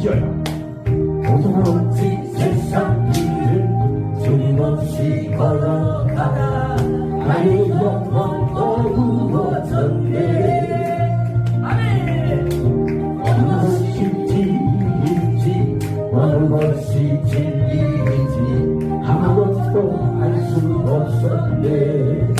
지어요. 도로 세상 길을 끊임없이 걸어가다. 나의 영혼 어두워 졌네. 어느 것이 진리인지 어느 것이 진리인지 아무것도 알 수 없었네.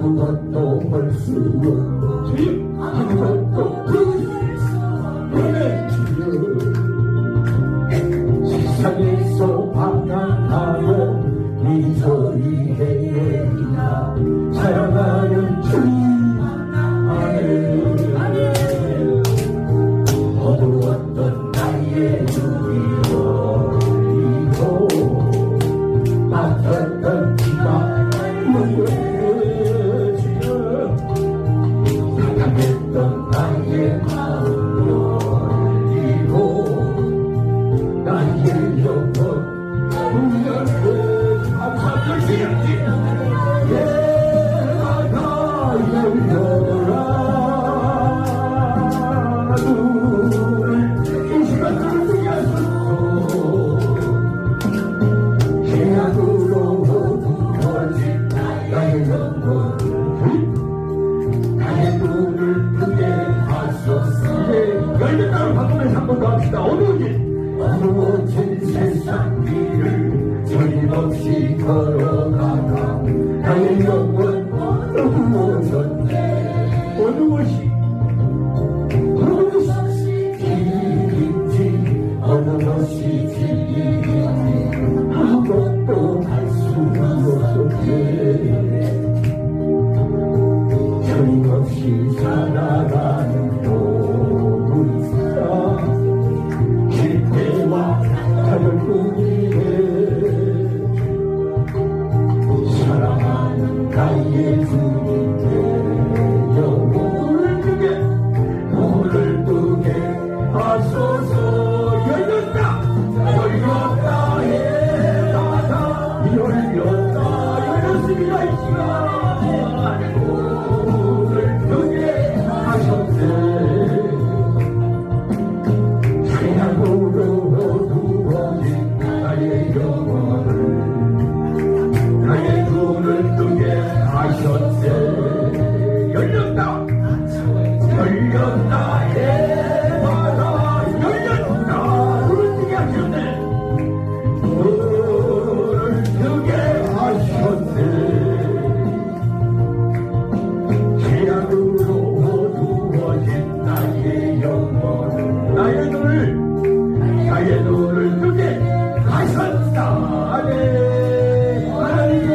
不能都会死人。 모든 세상 길을 저임없이 걸어가다. 나의 영혼 어두워졌네. 어느 곳이 어느 곳이 길인지 어느 곳이 길인지. 아무것도 할 수가 없네. 但愿主。